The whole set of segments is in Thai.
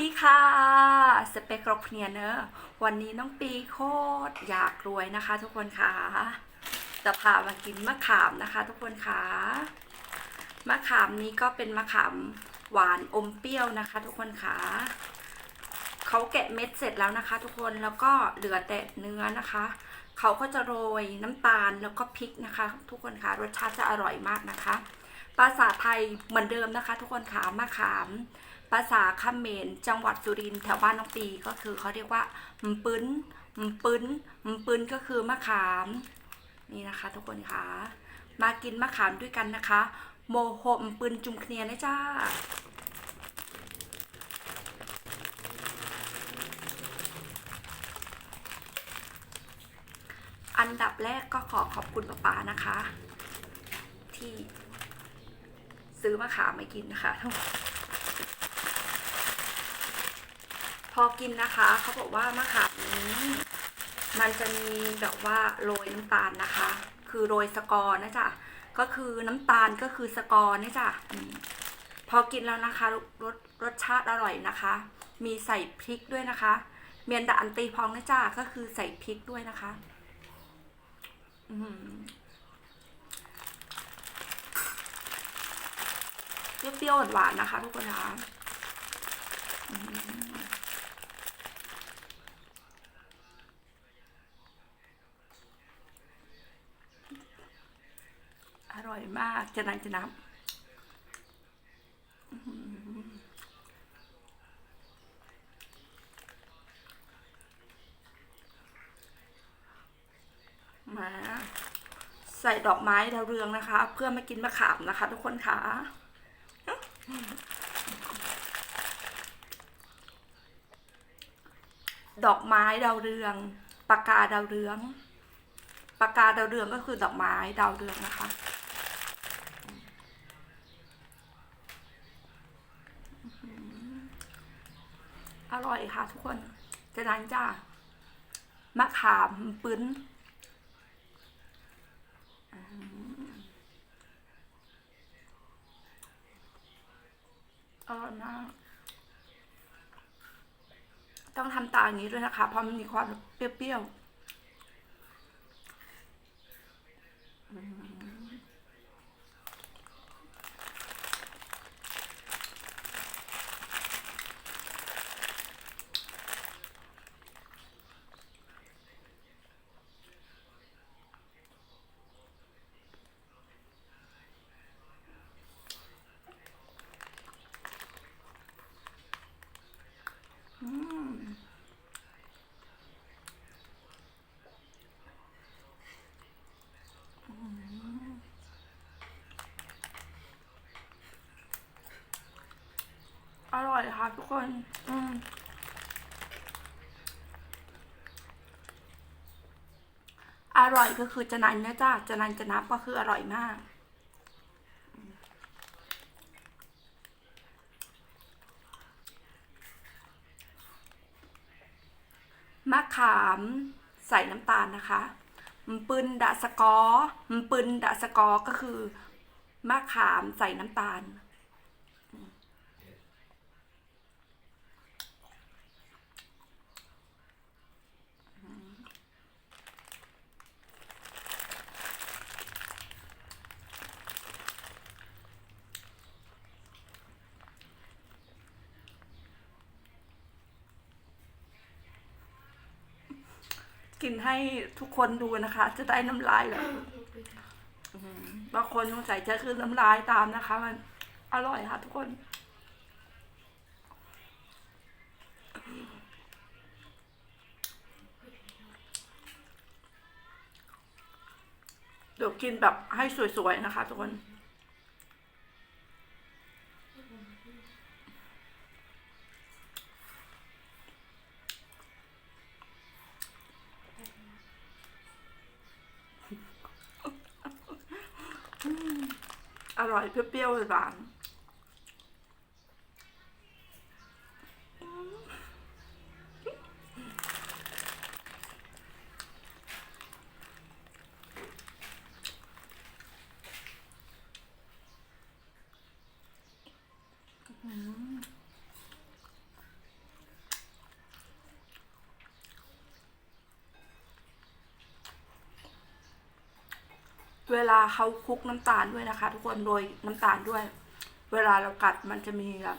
ดีค่ะสเปกรกเนียเนอร์วันนี้น้องปีโคตรอยากรวยนะคะ ทุกคนค่ะจะพามากินมะขามนะคะ ทุกคนค่ะมะขามนี้ก็เป็นมะขามหวานอมเปรี้ยวนะคะ ทุกคนค่ะเขาแกะเม็ดเสร็จแล้วนะคะ ทุกคนแล้วก็เหลือแต่เนื้อนะคะเขาก็จะโรยน้ำตาลแล้วก็พริกนะคะ ทุกคนค่ะรสชาติจะอร่อยมากนะคะ ภาษาไทยเหมือนเดิมนะคะ ทุกคนค่ะมะขาม ภาษาเขมรจังหวัดสุรินทร์แถวบ้านน้องปีก็คือเขาเรียกว่ามปื้นมปื้นมปื้นก็คือมะขามนี่นะคะ ทุกคนค่ะมากินมะขามด้วยกันนะคะ โมโหมปืนจุมเคลียนะจ้าอันดับแรกก็ขอขอบคุณป๊าปานะคะ ที่ซื้อมะขามมากินนะคะพ อกินนะคะเขาบอกว่ามะขามนี้มันจะมีแบบว่าโรยน้ำตาลนะคะ คือโรยสกอร์นะจ๊ะก็คือน้ำตาลก็คือสกอร์นะจ๊ะพอกินแล้วนะคะรสรสชาติอร่อยนะคะ มีใส่พริกด้วยนะคะ เมียนดาอันตีพองนะจ๊ะก็คือใส่พริกด้วยนะคะอืมเปรี้ยวๆหวานๆนะคะ ทุกคนคะอื มากจะนันจะนับมาใส่ดอกไม้ดาวเรืองนะคะ เพื่อมากินมะขามนะคะ ทุกคนค่ะดอกไม้ดาวเรืองปากกาดาวเรืองปากกาดาวเรืองก็คือดอกไม้ดาวเรืองนะคะ อร่อยค่ะทุกคนจะนั้นจ้ามะขามปื้นอร่อยมากต้องทำตาอย่างนี้ด้วยนะคะ เพราะมันมีความเปรี้ยวๆอืมอืม อร่อยค่ะทุกคนอืมอร่อยก็คือจะนันนะจ้าจะนันจะนับก็คืออร่อยมาก มะขามใส่น้ำตาลนะคะมปืนดะสกอมปืนดะสกอก็คือ มะขามใส่น้ำตาล กินให้ทุกคนดูนะคะ จะได้น้ำลายแบบอื้อหือบางคนสงสัยจะคือน้ำลายตามนะคะ มันอร่อยค่ะทุกคนเดี๋ยวกินแบบให้สวยๆนะคะทุกคน อร่อยเปรี้ยวๆหวาน เวลาเขาคลุกน้ำตาลด้วยนะคะ ทุกคนโรยน้ำตาลด้วย เวลาเรากัดมันจะมีแบบ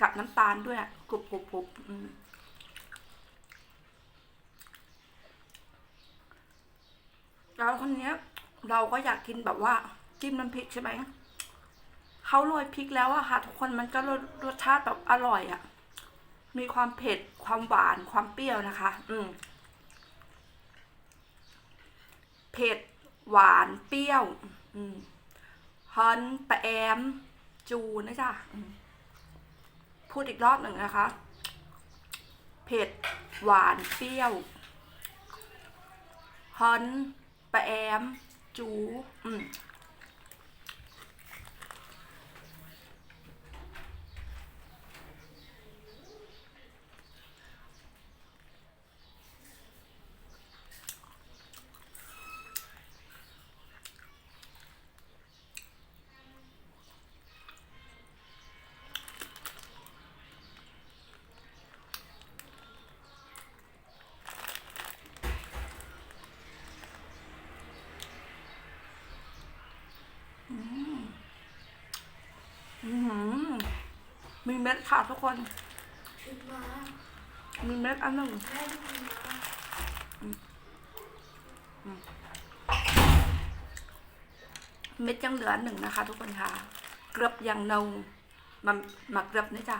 กัดน้ำตาลด้วยกรุบกรุบกรุบแล้วคนเนี้ย เราก็อยากกินแบบว่าจิ้มน้ำพริกใช่ไหมเขาโรยพริกแล้วอะค่ะ ทุกคนมันก็รสรสชาติแบบอร่อยอะมีความเผ็ดความหวานความเปรี้ยวนะคะ อืมเผ็ด หวานเปรี้ยวฮอนปะแอม จูนะจ๊ะพูดอีกรอบหนึ่งนะคะ เผ็ด หวานเปรี้ยวฮอนปะแอม จู อืม อืม มีเม็ดค่ะทุกคน มีเม็ดอันหนึ่งเม็ดยังเหลือหนึ่งนะคะ ทุกคนค่ะ เกลือบยังนงมามาเกลือบนี่จ้ะ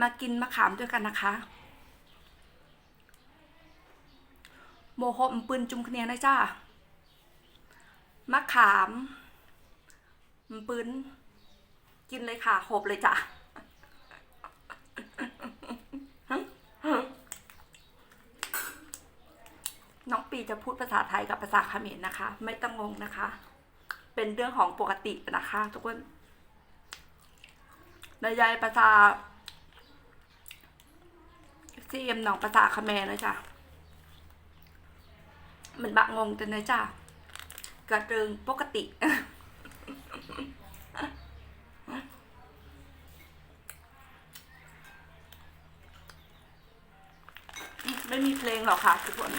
มากินมะขามด้วยกันนะคะ โมโหมปืนจุ่มคะแนนนะจ้ามะขามมปืนกินเลยค่ะหบเลยจ้ะน้องปีจะพูดภาษาไทยกับภาษาเขมรนะคะ ไม่ต้องงงนะคะ เป็นเรื่องของปกตินะคะ ทุกคนในยายภาษา ซีเอ็มน้องภาษาเขมรนะจ๊ะมันบะงงแต่นะจ๊ะกระเริงปกติ ไม่มีเพลงหรอกค่ะทุกคน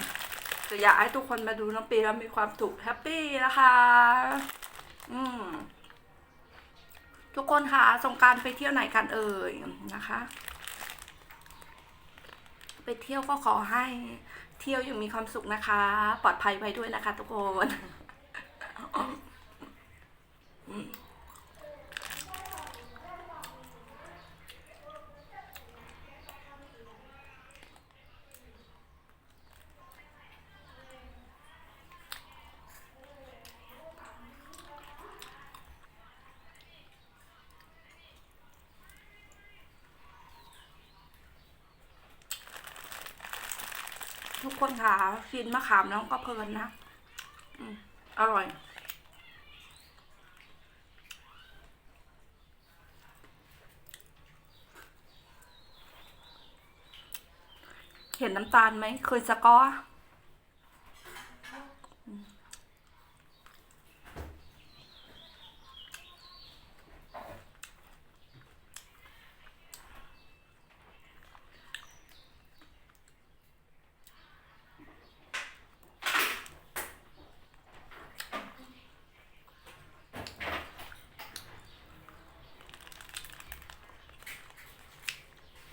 แต่อยากให้ทุกคนมาดูน้องปีแล้วมีความสุขแฮปปี้นะคะ อืมทุกคนค่ะสงการไปเที่ยวไหนกันเอ่ยนะคะ ไปเที่ยวก็ขอให้เที่ยวอย่างมีความสุขนะคะ ปลอดภัยไว้ด้วยนะคะทุกคน ทุกคนค่ะกินมะขามแล้วก็เพลินนะอร่อย เห็นน้ำตาลไหมเคยสกอร์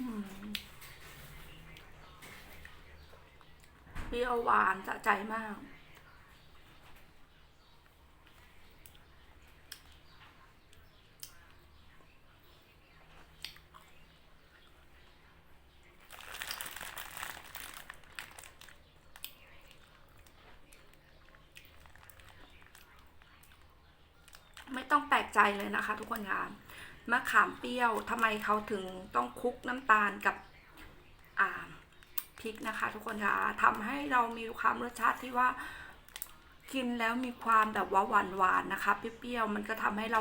อืมเป รี้ยวหวานสะใจมาก ไม่ต้องแปลกใจเลยนะคะ ทุกคนค่ะมะขามเปรี้ยวทำไมเขาถึงต้องคลุกน้ำตาลกับ ริกนะคะ ทุกคนคะทำให้เรามีความรสชาติที่ว่ากินแล้วมีความแบบว่าหวานหวานนะคะเปรี้ยวๆมันก็ทำให้เรา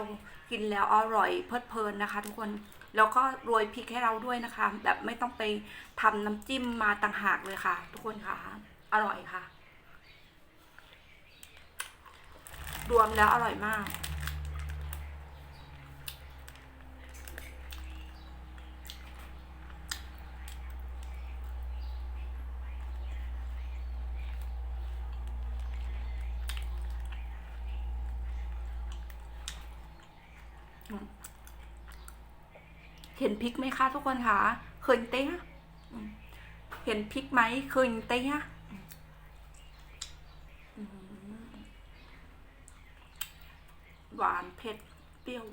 กินแล้วอร่อยเพลิดเพลินนะคะ ทุกคนแล้วก็โรยพริกให้เราด้วยนะคะ แบบไม่ต้องไปทำน้ำจิ้มมาต่างหากเลยค่ะ ทุกคนค่ะ อร่อยค่ะ รวมแล้วอร่อยมาก เห็นพริกไหมคะทุกคนคะเคยเต้เห็นพริกไหมเคยเต้หวานเผ็ดเปรี้ยว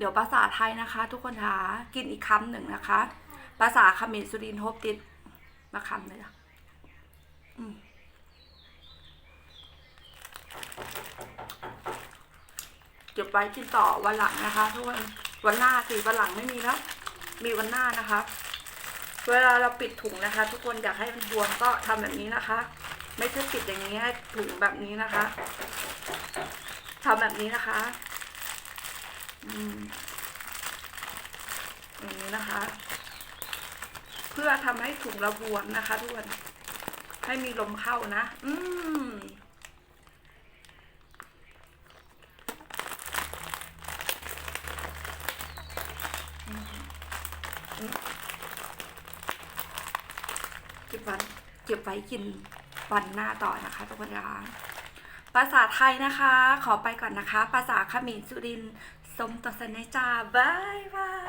เดี๋ยวภาษาไทยนะคะ ทุกคนคะกินอีกคำหนึ่งนะคะ ภาษาเขมรสุรินทร์โฮบติดมาคำเลยอะเก็บไว้กินต่อวันหลังนะคะทุกคนวันหน้าสิวันหลังไม่มีแล้ว มีวันหน้านะคะ เวลาเราปิดถุงนะคะ ทุกคนอยากให้มันบวมก็ทำแบบนี้นะคะ ไม่ใช่ปิดอย่างนี้ให้ถุงแบบนี้นะคะทำแบบนี้นะคะ อืมอย่างนี้นะคะ เพื่อทำให้ถุงเราบวมนะคะทุกคนให้มีลมเข้านะ อืมเก็บวันเก็บไว้กินวันหน้าต่อนะคะทุกคนคะภาษาไทยนะคะ ขอไปก่อนนะคะ ภาษาขมรสุรินทร์ สมต่อสนจ้าบายบาย